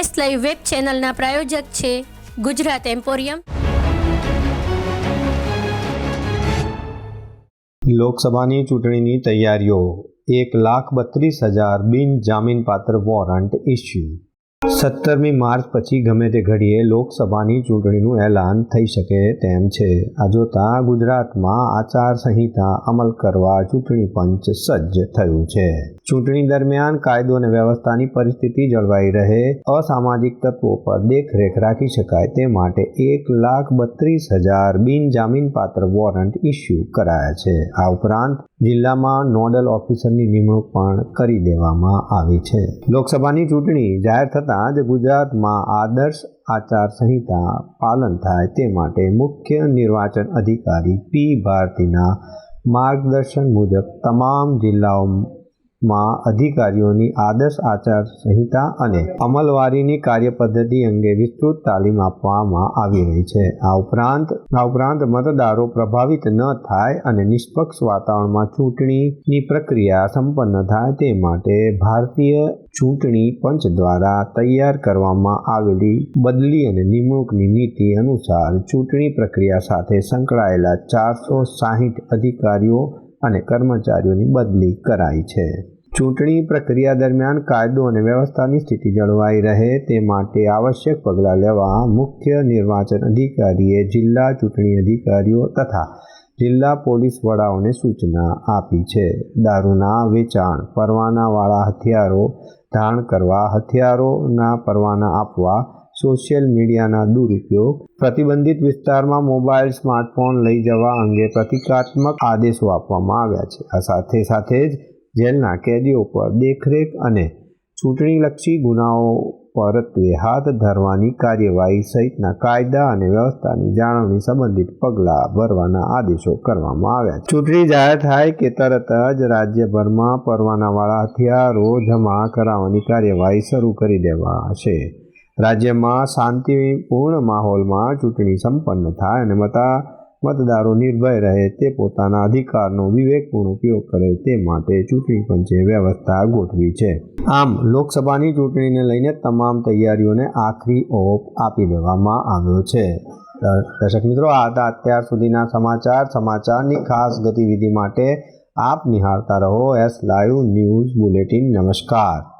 S live web ચેનલના પ્રાયોજક છે Gujarat emporium. લોકસભાની ચૂંટણીની તૈયારીઓ. એક લાખ બત્રીસ હજાર બિન જામીનપાત્ર વોરંટ ઇસ્યુ સત્તરમી માર્ચ પછી ગમે તે ઘડીએ લોકસભાની ચૂંટણીનું એલાન થઈ શકે તેમ છે. આ જોતા ગુજરાતમાં આચારસંહિતા અમલ કરવા ચૂંટણી પંચ સજ્જ થયું છે. ચૂંટણી દરમિયાન કાયદો અને વ્યવસ્થાની પરિસ્થિતિ જળવાઈ રહે. અસામાજિક તત્વો પર દેખરેખ રાખી શકાય તે માટે એક લાખ બત્રીસ હજાર બિનજામીનપાત્ર વોરંટ ઇસ્યુ કરાયા છે. આ ઉપરાંત જિલ્લામાં નોડલ ઓફિસરની નિમણૂક પણ કરી દેવામાં આવી છે. લોકસભાની ચૂંટણી જાહેર થતાં જ ગુજરાતમાં આદર્શ આચાર સંહિતા પાલન થાય તે માટે મુખ્ય નિર્વાચન અધિકારી પી ભારતીના માર્ગદર્શન મુજબ તમામ જિલ્લાઓમાં અધિકારીઓની આદર્શ આચાર સંહિતા અને અમલવારીની કાર્યપદ્ધતિ અંગે વિસ્તૃત તાલીમ આપવામાં આવી રહી છે. આ ઉપરાંત આ ઉપરાંત મતદારો પ્રભાવિત ન થાય અને નિષ્પક્ષ વાતાવરણમાં ચૂંટણીની પ્રક્રિયા સંપન્ન થાય તે માટે ભારતીય ચૂંટણી પંચ દ્વારા તૈયાર કરવામાં આવેલી બદલી અને નિમણૂકની નીતિ અનુસાર ચૂંટણી પ્રક્રિયા સાથે સંકળાયેલા ચારસો સાહીઠ અધિકારીઓ અને કર્મચારીઓની બદલી કરાઈ છે. ચૂંટણી પ્રક્રિયા દરમિયાન કાયદો અને વ્યવસ્થાની સ્થિતિ જળવાઈ રહે તે માટે આવશ્યક પગલાં લેવા મુખ્ય નિર્વાચન અધિકારીએ જિલ્લા ચૂંટણી અધિકારીઓ તથા જિલ્લા પોલીસ વડાઓને સૂચના આપી છે. દારૂના વેચાણ, પરવાનાવાળા હથિયારો ધારણ કરવા, હથિયારોના પરવાના આપવા સોશિયલ મીડિયાના દુરુપયોગ, પ્રતિબંધિત વિસ્તારમાં મોબાઈલ, સ્માર્ટફોન લઈ જવા અંગે પ્રતિકાત્મક આદેશો આપવામાં આવ્યા છે. આ સાથે સાથે જ જેલના કેદીઓ પર દેખરેખ અને ચૂંટણીલક્ષી ગુનાઓ પરત્વે હાથ ધરવાની કાર્યવાહી સહિતના કાયદા અને વ્યવસ્થાની જાળવણી સંબંધિત પગલાં ભરવાના આદેશો કરવામાં આવ્યા ચૂંટણી જાહેર થાય કે તરત જ રાજ્યભરમાં પરવાનાવાળા હથિયારો જમા કરાવવાની કાર્યવાહી શરૂ કરી દેવાશે. રાજ્યમાં શાંતિપૂર્ણ માહોલમાં ચૂંટણી સંપન્ન થાય અને મતા મતદારો નિર્ભય રહે તે પોતાના અધિકારનો વિવેકપૂર્ણ ઉપયોગ કરે તે માટે ચૂંટણી પંચે વ્યવસ્થા ગોઠવી છે. આમ, લોકસભાની ચૂંટણીને લઈને તમામ તૈયારીઓને આખરી ઓપ આપી દેવામાં આવ્યો છે. દર્શક મિત્રો, આ હતા અત્યાર સુધીના સમાચાર. સમાચારની ખાસ ગતિવિધિ માટે આપ નિહાળતા રહો. S live news bulletin. નમસ્કાર.